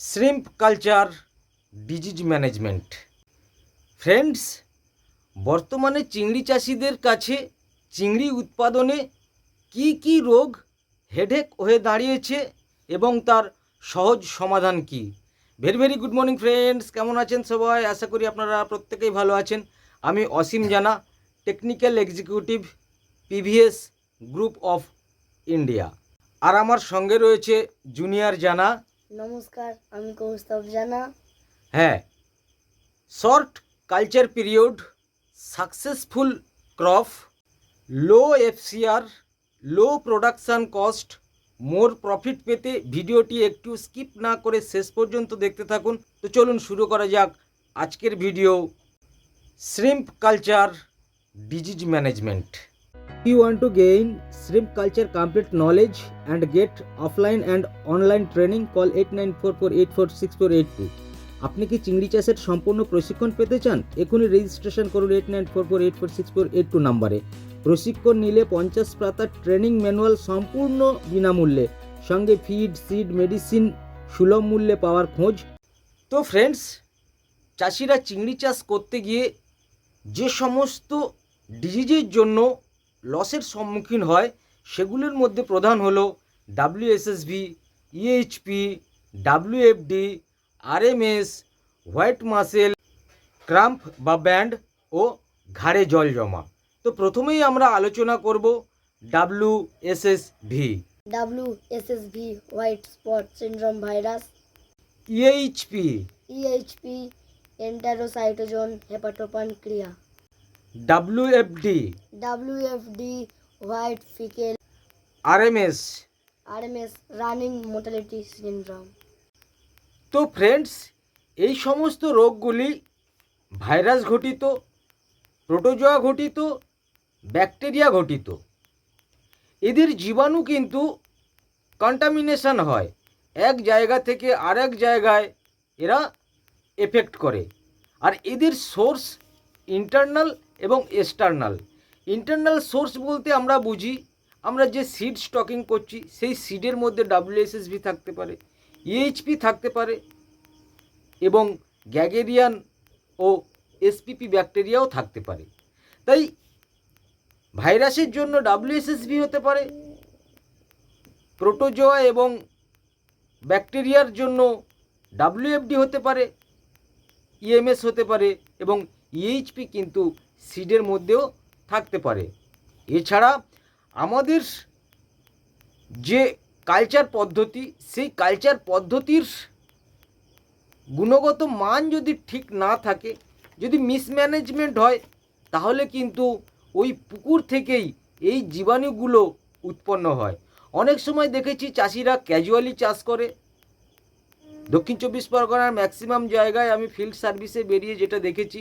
Shrimp culture disease management. Friends, বর্তমানে চিংড়ি চাষিদের কাছে চিংড়ি উৎপাদনে কি কি রোগ, হেডেক হয়ে দাঁড়িয়েছে এবং তার সহজ সমাধান কি? Very very good morning friends কেমন আছেন সবাই? আশা করি আপনারা প্রত্যেকেই ভালো আছেন। আমি Asim Jana technical executive PVS group of India আর আমার সঙ্গে রয়েছে জুনিয়র জানা নমস্কার, আমি কৌস্তব জানা। হ্যাঁ short culture period successful crop low FCR low production cost more profit পেতে ভিডিওটি একটু স্কিপ না করে শেষ পর্যন্ত দেখতে থাকুন। তো চলুন শুরু করা যাক আজকের video shrimp culture disease management You want to gain shrimp culture complete knowledge and get offline and online training? Call 8944846482 আপনি কি চিংড়ি চাষের সম্পূর্ণ প্রশিক্ষণ পেতে চান? এখনই রেজিস্ট্রেশন করুন eight nine four four eight four six four eight two নাম্বারে। প্রশিক্ষণ নিলে পঞ্চাশ পাতার ট্রেনিং ম্যানুয়াল সম্পূর্ণ বিনামূল্যে। সঙ্গে ফিড সিড মেডিসিন সুলভ মূল্যে পাওয়ার খোঁজ। তো ফ্রেন্ডস চাষিরা চিংড়ি চাষ করতে গিয়ে যে সমস্ত ডিজিজের জন্য লসের সম্মুখীন হয় সেগুলোর মধ্যে প্রধান হলো WSSV EHP WFD RMS white muscle cramp বা ব্যান্ড ও ঘাড়ে জল জমা। তো প্রথমেই আমরা আলোচনা করব WSSV W S S V white spot syndrome virus. EHP EHP enterocytozoon hepatopenaei ক্রিয়া WFD WFD white faecal RMS RMS running mortality syndrome তো ফ্রেন্ডস এই সমস্ত রোগগুলি ভাইরাস ঘটিত প্রোটোজোয়া ঘটিত ব্যাকটেরিয়া ঘটিত। এদের জীবাণু কিন্তু কন্টামিনেশন হয়। এক জায়গা থেকে আরেক জায়গায় এরা এফেক্ট করে। আর এদের সোর্স ইন্টারনাল এবং এক্সটার্নাল ইন্টারনাল সোর্স বলতে আমরা বুঝি, আমরা যে সিড স্টকিং করছি, সেই সিডের মধ্যে ডাব্লিউএসএসভি থাকতে পারে ইএইচপি থাকতে পারে, এবং গ্যাগেরিয়ান ও এসপিপি ব্যাকটেরিয়াও থাকতে পারে। তাই ভাইরাসের জন্য ডাব্লিউএসএসভি হতে পারে প্রোটোজোয়া এবং ব্যাকটেরিয়ার জন্য ডাব্লিউএফডি হতে পারে ইএমএস হতে পারে, এবং ইএইচপি কিন্তু সিডের মধ্যেও থাকতে পারে। এছাড়া আমাদের যে কালচার পদ্ধতি, সেই কালচার পদ্ধতির গুণগত মান যদি ঠিক না থাকে, যদি মিসম্যানেজমেন্ট হয়, তাহলে কিন্তু ওই পুকুর থেকেই এই জীবাণুগুলো উৎপন্ন হয়। অনেক সময় দেখেছি চাষিরা ক্যাজুয়ালি চাষ করে। দক্ষিণ চব্বিশ পরগনার ম্যাক্সিমাম জায়গায় আমি ফিল্ড সার্ভিসে বেরিয়ে যেটা দেখেছি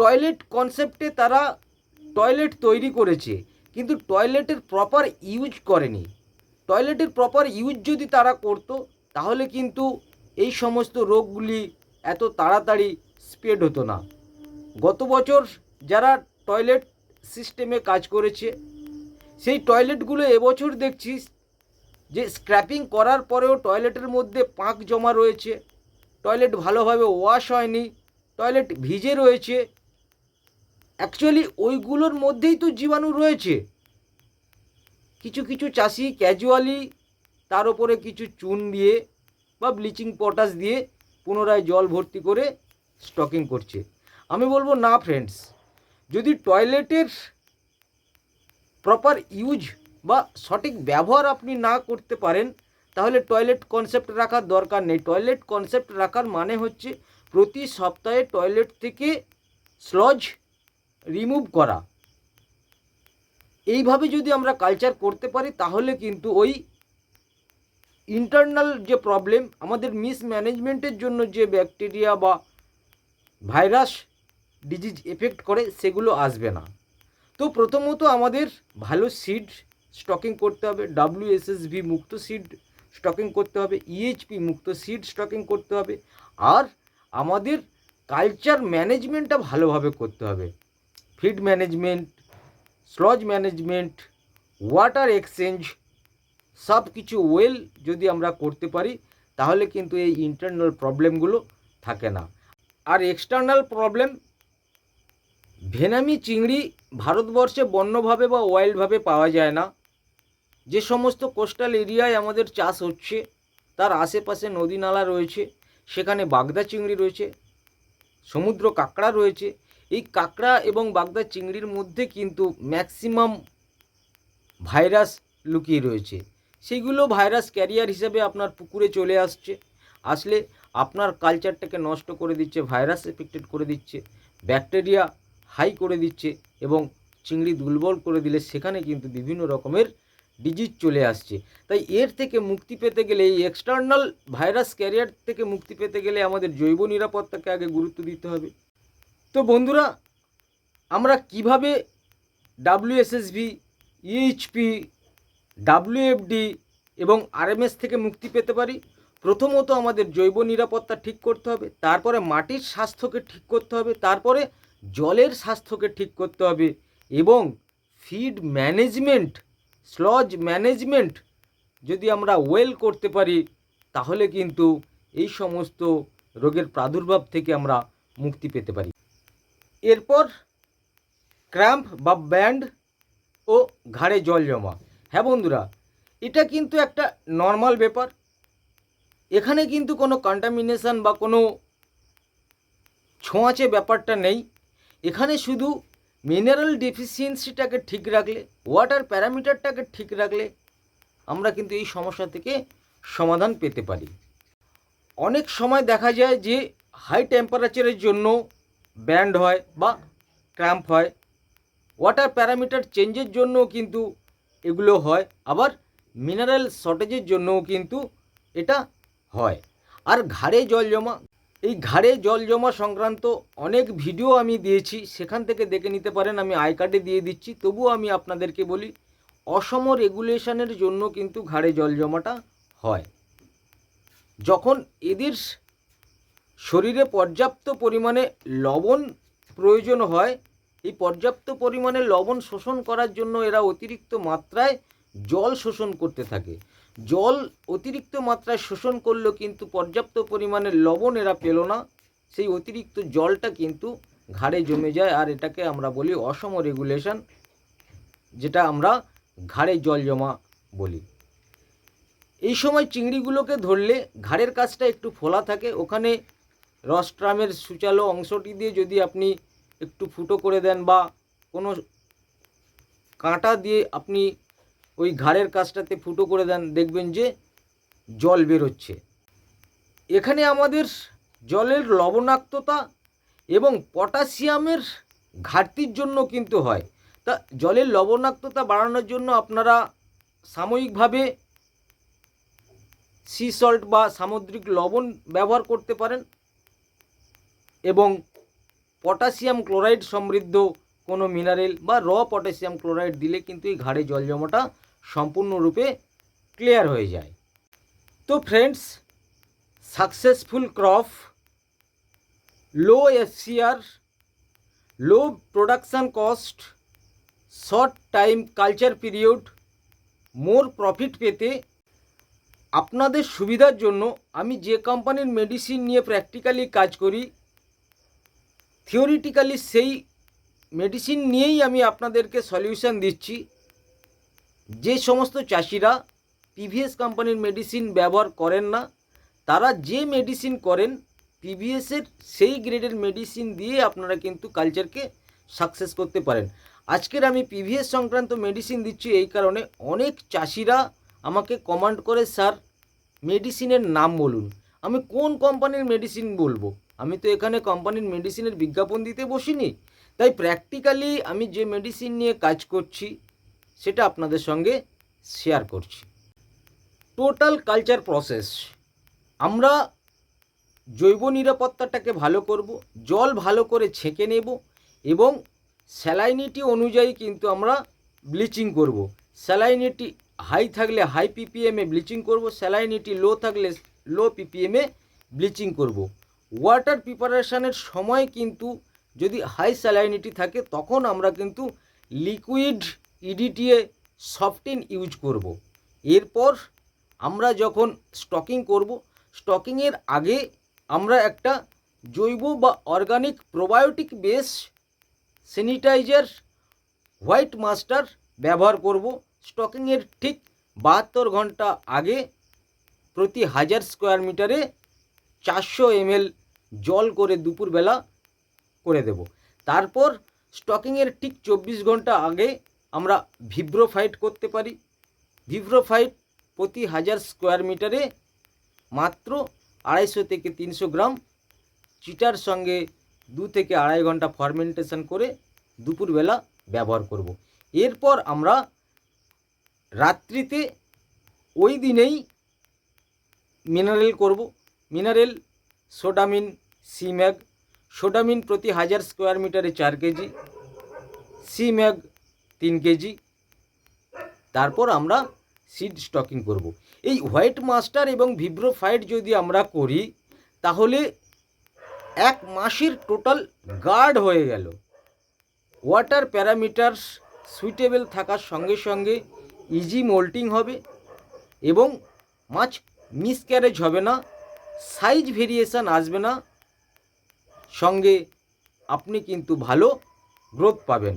টয়লেট কনসেপ্টে তারা টয়লেট তৈরি করেছে, কিন্তু টয়লেটের প্রপার ইউজ করেনি। টয়লেটের প্রপার ইউজ যদি তারা করতো, তাহলে কিন্তু এই সমস্ত রোগগুলি এত তাড়াতাড়ি স্প্রেড হতো না। গত বছর যারা টয়লেট সিস্টেমে কাজ করেছে, সেই টয়লেটগুলো এবছর দেখছি যে স্ক্র্যাপিং করার পরেও টয়লেটের মধ্যে পাঁক জমা রয়েছে। টয়লেট ভালোভাবে ওয়াশ হয়নি টয়লেট ভিজে রয়েছে অ্যাকচুয়ালি ওইগুলোর মধ্যেই তো জীবাণু রয়েছে। কিছু কিছু চাষি ক্যাজুয়ালি তার উপরে কিছু চুন দিয়ে বা ব্লিচিং পটাশ দিয়ে পুনরায় জল ভর্তি করে স্টকিং করছে। আমি বলব, না ফ্রেন্ডস যদি টয়লেটের প্রপার ইউজ বা সঠিক ব্যবহার আপনি না করতে পারেন, তাহলে টয়লেট কনসেপ্ট রাখার দরকার নেই। টয়লেট কনসেপ্ট রাখার মানে হচ্ছে, প্রতি সপ্তাহে টয়লেট থেকে স্লজ রিমুভ করা। এইভাবে যদি আমরা কালচার করতে পারি, তাহলে কিন্তু ওই ইন্টারনাল যে প্রবলেম আমাদের মিসম্যানেজমেন্টের জন্য যে ব্যাকটেরিয়া বা ভাইরাস ডিজিজ এফেক্ট করে, সেগুলো আসবে না। তো প্রথমত আমাদের ভালো সিড স্টকিং করতে হবে ডাব্লিউএসএসভি মুক্ত সিড স্টকিং করতে হবে ইএইচপি মুক্ত সিড স্টকিং করতে হবে, আর আমাদের কালচার ম্যানেজমেন্টটা ভালোভাবে করতে হবে। Feed management, sludge management, water exchange, সব কিছু ওয়েল যদি আমরা করতে পারি, তাহলে কিন্তু এই ইন্টারনাল প্রবলেমগুলো থাকে না। আর এক্সটার্নাল প্রবলেম ভেনামি চিংড়ি ভারতবর্ষে বন্যভাবে বা ওয়াইল্ডভাবে পাওয়া যায় না। যে সমস্ত কোস্টাল এরিয়ায় আমাদের চাষ হচ্ছে, তার আশেপাশে নদী নালা রয়েছে, সেখানে বাগদা চিংড়ি রয়েছে, সমুদ্র কাঁকড়া রয়েছে এই কাঁকড়া এবং বাগদা চিংড়ির মধ্যে কিন্তু ম্যাক্সিমাম ভাইরাস লুকিয়ে রয়েছে। সেইগুলো ভাইরাস ক্যারিয়ার হিসেবে আপনার পুকুরে চলে আসছে। আসলে আপনার কালচারটাকে নষ্ট করে দিচ্ছে, ভাইরাস এফেক্টেড করে দিচ্ছে, ব্যাকটেরিয়া হাই করে দিচ্ছে এবং চিংড়ি দুর্বল করে দিলে সেখানে কিন্তু বিভিন্ন রকমের ডিজিজ চলে আসছে। তাই এর থেকে মুক্তি পেতে গেলে, এই এক্সটার্নাল ভাইরাস ক্যারিয়ার থেকে মুক্তি পেতে গেলে আমাদের জৈব নিরাপত্তাকে আগে গুরুত্ব দিতে হবে। তো বন্ধুরা, আমরা কীভাবে ডাব্লিউএসএসভি ইএইচপি ডাব্লিউএফডি এবং আরএমএস থেকে মুক্তি পেতে পারি? প্রথমত আমাদের জৈব নিরাপত্তা ঠিক করতে হবে, তারপরে মাটির স্বাস্থ্যকে ঠিক করতে হবে, তারপরে জলের স্বাস্থ্যকে ঠিক করতে হবে এবং ফিড ম্যানেজমেন্ট স্লজ ম্যানেজমেন্ট যদি আমরা ওয়েল করতে পারি, তাহলে কিন্তু এই সমস্ত রোগের প্রাদুর্ভাব থেকে আমরা মুক্তি পেতে পারি। এরপর ক্র্যাম্প বা ব্যান্ড ও ঘাড়ে জল জমা। হ্যাঁ বন্ধুরা, এটা কিন্তু একটা নর্মাল ব্যাপার। এখানে কিন্তু কোনো কন্টামিনেশান বা কোনো ছোঁয়াচে ব্যাপারটা নেই। এখানে শুধু মিনারেল ডেফিসিয়েন্সিটাকে ঠিক রাখলে ওয়াটার প্যারামিটারটাকে ঠিক রাখলে আমরা কিন্তু এই সমস্যা থেকে সমাধান পেতে পারি। অনেক সময় দেখা যায় যে হাই টেম্পারেচারের জন্য ব্যান্ড হয় বা ক্র্যাম্প হয়। ওয়াটার প্যারামিটার চেঞ্জের জন্যও কিন্তু এগুলো হয়, আবার মিনারেল শর্টেজের জন্যও কিন্তু এটা হয়। আর ঘাড়ে জল জমা, এই ঘাড়ে জল জমা সংক্রান্ত অনেক ভিডিও আমি দিয়েছি, সেখান থেকে দেখে নিতে পারেন, আমি আই কার্ডে দিয়ে দিচ্ছি। তবুও আমি আপনাদেরকে বলি, অসম রেগুলেশনের জন্য কিন্তু ঘাড়ে জল জমাটা হয়। যখন এদের শরীরে পর্যাপ্ত পরিমাণে লবণ প্রয়োজন হয়। এই পর্যাপ্ত পরিমাণে লবণ শোষণ করার জন্য এরা অতিরিক্ত মাত্রায় জল শোষণ করতে থাকে। জল অতিরিক্ত মাত্রায় শোষণ করলেও কিন্তু পর্যাপ্ত পরিমাণে লবণ এরা পেল না। সেই অতিরিক্ত জলটা কিন্তু ঘাড়ে জমে যায় আর এটাকে আমরা বলি অসম রেগুলেশন যেটা আমরা ঘাড়ে জল জমা বলি। এই সময় চিংড়িগুলোকে ধরলে ঘাড়ের কাছটা একটু ফোলা থাকে। ওখানে রসট্রামের সুচালো অংশটি দিয়ে যদি আপনি একটু ফুটো করে দেন বা কোনো কাঁটা দিয়ে আপনি ওই ঘাড়ের কাছটাতে ফুটো করে দেন, দেখবেন যে জল বেরোচ্ছে। এখানে আমাদের জলের লবণাক্ততা এবং পটাশিয়ামের ঘাটতির জন্য কিন্তু হয়। তা জলের লবণাক্ততা বাড়ানোর জন্য আপনারা সাময়িকভাবে সি সল্ট বা সামুদ্রিক লবণ ব্যবহার করতে পারেন। এবং পটাশিয়াম ক্লোরাইড সমৃদ্ধ কোনো মিনারেল বা র পটাশিয়াম ক্লোরাইড দিলে কিন্তু এই ঘাড়ে জল জমাটা সম্পূর্ণরূপে ক্লিয়ার হয়ে যায়। তো friends, successful crop low FCR, low production cost, short time culture period, more profit পেতে আপনাদের সুবিধার জন্য আমি যে কোম্পানির মেডিসিন নিয়ে প্র্যাকটিক্যালি কাজ করি থিওরিটিক্যালি সেই মেডিসিন নিয়েই আমি আপনাদেরকে সলিউশন দিচ্ছি। যে সমস্ত চাষিরা পিভিএস কোম্পানির মেডিসিন ব্যবহার করেন না, তারা যে মেডিসিন করেন পিভিএসের সেই গ্রেডের মেডিসিন দিয়ে আপনারা কিন্তু কালচারকে সাকসেস করতে পারেন। আজকের আমি পিভিএস সংক্রান্ত মেডিসিন দিচ্ছি এই কারণে অনেক চাষিরা আমাকে কমান্ড করে স্যার মেডিসিনের নাম বলুন। আমি কোন কোম্পানির মেডিসিন বলব? আমি তো এখানে কোম্পানির মেডিসিনের বিজ্ঞাপন দিতে বসিনি। তাই প্র্যাকটিক্যালি আমি যে মেডিসিন নিয়ে কাজ করছি, সেটা আপনাদের সঙ্গে শেয়ার করছি। টোটাল কালচার প্রসেস আমরা জৈব নিরাপত্তাটাকে ভালো করব, জল ভালো করে ছেঁকে নেব এবং স্যালাইনিটি অনুযায়ী কিন্তু আমরা ব্লিচিং করব। স্যালাইনিটি হাই থাকলে হাই পিপিএমে ব্লিচিং করব স্যালাইনিটি লো থাকলে লো পিপিএমে ব্লিচিং করব। ওয়াটার প্রিপারেশনের সময় কিন্তু যদি হাই স্যালাইনিটি থাকে, তখন আমরা কিন্তু লিকুইড ইডিটিএ সফটিন ইউজ করব। এরপর আমরা যখন স্টকিং করব স্টকিংয়ের আগে আমরা একটা জৈব বা organic probiotic base sanitiser white master ব্যবহার করব স্টকিংয়ের ঠিক বাহাত্তর ঘণ্টা আগে প্রতি হাজার স্কোয়ার মিটারে চারশো এমএল জল করে দুপুরবেলা করে দেব। তারপর স্টকিংয়ের ঠিক চব্বিশ ঘণ্টা আগে আমরা ভিব্রোফাইট করতে পারি। ভিব্রোফাইট প্রতি হাজার স্কোয়ার মিটারে মাত্র আড়াইশো থেকে তিনশো গ্রাম। চিটার সঙ্গে দু থেকে আড়াই ঘণ্টা ফার্মেন্টেশন করে দুপুরবেলা ব্যবহার করব। এরপর আমরা রাত্রিতে ওই দিনেই মিনারেল করব। মিনারেল সোডামিন, সিম্যাগ। সোডামিন প্রতি হাজার স্কোয়ার মিটারে চার কেজি। সিম্যাগ তিন কেজি। তারপর আমরা সিড স্টকিং করব। এই হোয়াইট মাস্টার এবং ভিব্রোফাইট যদি আমরা করি, তাহলে এক মাসের টোটাল গার্ড হয়ে গেল। ওয়াটার প্যারামিটারস সুইটেবল থাকার সঙ্গে সঙ্গে ইজি মোল্টিং হবে এবং মাছ মিসক্যারেজ হবে না। সাইজ ভেরিয়েশন আসবে না। সঙ্গে আপনি কিন্তু ভালো গ্রোথ পাবেন।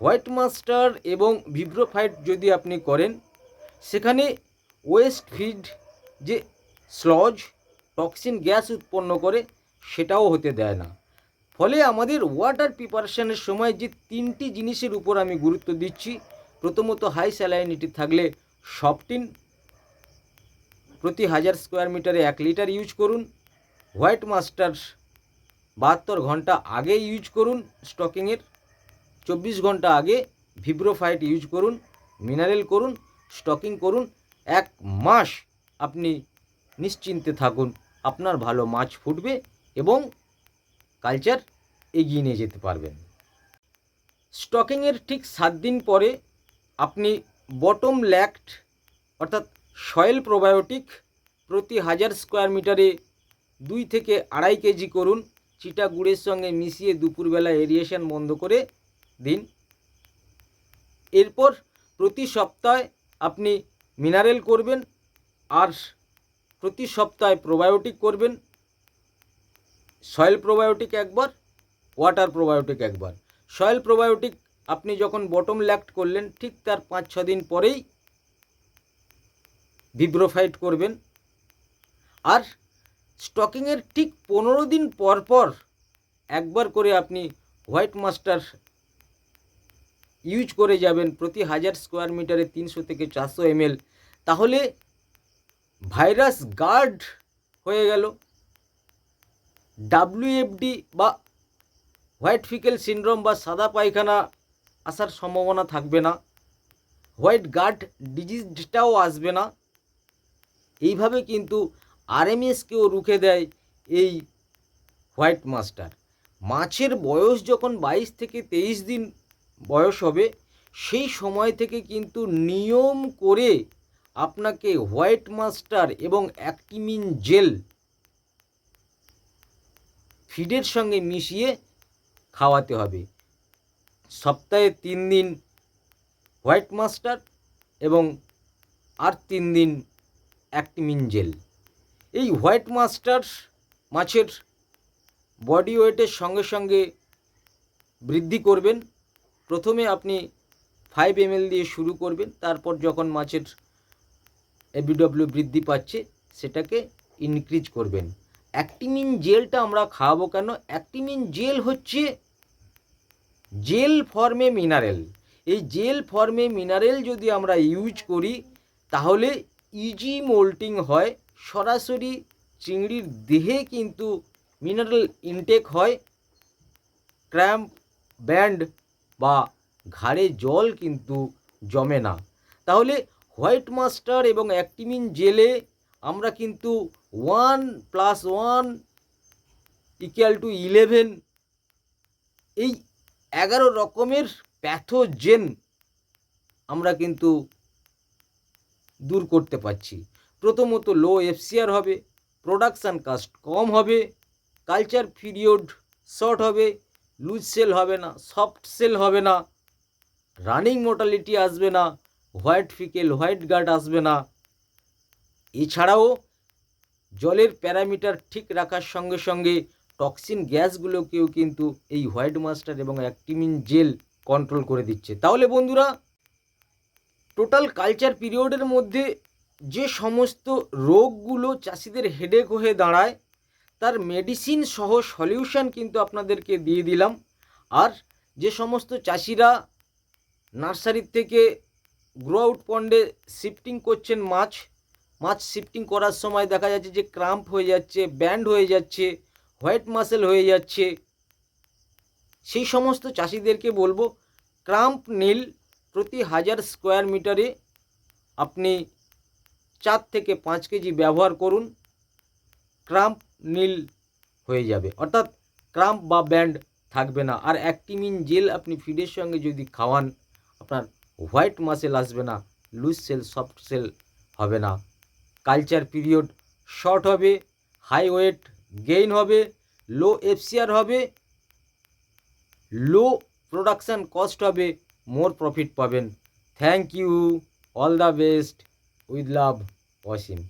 হোয়াইট মাস্টার এবং ভিব্রোফাইট যদি আপনি করেন, সেখানে ওয়েস্ট ফিড যে স্লজ, টক্সিন গ্যাস উৎপন্ন করে, সেটাও হতে দেয় না। ফলে আমাদের ওয়াটার প্রিপারেশনের সময় যে তিনটি জিনিসের উপর আমি গুরুত্ব দিচ্ছি, প্রথমত হাই স্যালাইনিটি থাকলে সফটিন প্রতি হাজার স্কোয়ার মিটারে এক লিটার ইউজ করুন। হোয়াইট মাস্টার বাহাত্তর ঘণ্টা আগে ইউজ করুন স্টকিংয়ের। চব্বিশ ঘণ্টা আগে ভিব্রোফাইট ইউজ করুন, মিনারেল করুন, স্টকিং করুন। এক মাস আপনি নিশ্চিন্তে থাকুন, আপনার ভালো মাছ ফুটবে এবং কালচার এগিয়ে নিয়ে যেতে পারবেন। স্টকিংয়ের ঠিক সাত দিন পরে আপনি বটম ল্যাক্ট অর্থাৎ সয়েল প্রোবায়োটিক প্রতি হাজার স্কোয়ার মিটারে দুই থেকে আড়াই কেজি করুন। চিটা গুড়ের সঙ্গে মিশিয়ে দুপুরবেলা এরিয়েশন বন্ধ করে দিন। এরপর প্রতি সপ্তাহে আপনি মিনারেল করবেন আর প্রতি সপ্তাহে প্রোবায়োটিক করবেন। সয়েল প্রোবায়োটিক একবার, ওয়াটার প্রোবায়োটিক একবার। সয়েল প্রোবায়োটিক আপনি যখন বটম ল্যাক্ট করলেন, ঠিক তার পাঁচ ছ দিন পরেই ভিব্রোফাইট করবেন। আর স্টকিংয়ের ঠিক পনেরো দিন পর পর একবার করে আপনি হোয়াইট মাস্টার ইউজ করে যাবেন প্রতি হাজার স্কোয়ার মিটারে তিনশো থেকে চারশো এমএল। তাহলে ভাইরাস গার্ড হয়ে গেল। ডাব্লিউএফডি বা হোয়াইট ফিকেল সিনড্রোম বা সাদা পায়খানা আসার সম্ভাবনা থাকবে না। হোয়াইট গার্ড ডিজিজটাও আসবে না। এইভাবে কিন্তু আরএমএসকেও রুখে দেয় এই হোয়াইট মাস্টার। মাছের বয়স যখন বাইশ থেকে তেইশ দিন বয়স হবে, সেই সময় থেকে কিন্তু নিয়ম করে আপনাকে হোয়াইট মাস্টার এবং অ্যাক্টিমিন জেল ফিডের সঙ্গে মিশিয়ে খাওয়াতে হবে। সপ্তাহে তিন দিন হোয়াইট মাস্টার এবং আর তিন দিন অ্যাক্টিমিন জেল। এই হোয়াইট মাস্টার মাছের বডি ওয়েটের সঙ্গে সঙ্গে বৃদ্ধি করবেন। প্রথমে আপনি ফাইভ এমএল দিয়ে শুরু করবেন, তারপর যখন মাছের এবিডব্লিউ বৃদ্ধি পাচ্ছে, সেটাকে ইনক্রিজ করবেন। অ্যাক্টিমিন জেলটা আমরা খাওয়াবো কেন? অ্যাক্টিমিন জেল হচ্ছে জেল ফর্মে মিনারেল। এই জেল ফর্মে মিনারেল যদি আমরা ইউজ করি, তাহলে ইজি মোল্টিং হয়, সরাসরি চিংড়ির দেহে কিন্তু মিনারেল ইনটেক হয়, ক্র্যাম্প, ব্যান্ড বা ঘাড়ে জল কিন্তু জমে না। তাহলে হোয়াইট মাস্টার এবং অ্যাক্টিমিন জেলে আমরা কিন্তু one plus one equal to eleven এই এগারো রকমের প্যাথোজেন আমরা কিন্তু দূর করতে পারছি। প্রথমত লো এফসিআর হবে প্রোডাকশান কাস্ট কম হবে কালচার পিরিয়ড শর্ট হবে লুজ সেল হবে না সফট সেল হবে না রানিং মোটালিটি আসবে না হোয়াইট ফিকেল হোয়াইট গার্ড আসবে না। এছাড়াও জলের প্যারামিটার ঠিক রাখার সঙ্গে সঙ্গে টক্সিন গ্যাসগুলোকেও কিন্তু এই হোয়াইট মাস্টার এবং অ্যাক্টিমিন জেল কন্ট্রোল করে দিচ্ছে। তাহলে বন্ধুরা টোটাল কালচার পিরিয়ডের মধ্যে যে সমস্ত রোগগুলো চাষিদের হেডেক হয়ে দাঁড়ায়, তার মেডিসিন সহ সলিউশন কিন্তু আপনাদেরকে দিয়ে দিলাম। আর যে সমস্ত চাষিরা নার্সারির থেকে গ্রো আউট পন্ডে শিফটিং করছেন মাছ মাছ শিফটিং করার সময় দেখা যাচ্ছে যে ক্রাম্প হয়ে যাচ্ছে ব্যান্ড হয়ে যাচ্ছে হোয়াইট মাসেল হয়ে যাচ্ছে। সেই সমস্ত চাষিদেরকে বলব ক্রাম্প নীল প্রতি হাজার স্কোয়ার মিটারে আপনি চার থেকে পাঁচ কেজি ব্যবহার করুন ক্রাম্প নীল হয়ে যাবে। অর্থাৎ ক্রাম্প বা ব্যান্ড থাকবে না। আর অ্যাক্টিমিন জেল আপনি ফিডের সঙ্গে যদি খাওয়ান, আপনার হোয়াইট মাসেল আসবে না লুজ সেল সফট সেল হবে না। কালচার পিরিয়ড শর্ট হবে হাই ওয়েট গেইন হবে লো এফসিআর হবে লো প্রোডাকশান কস্ট হবে মোর প্রফিট পাবেন। Thank you all the best with love Wasim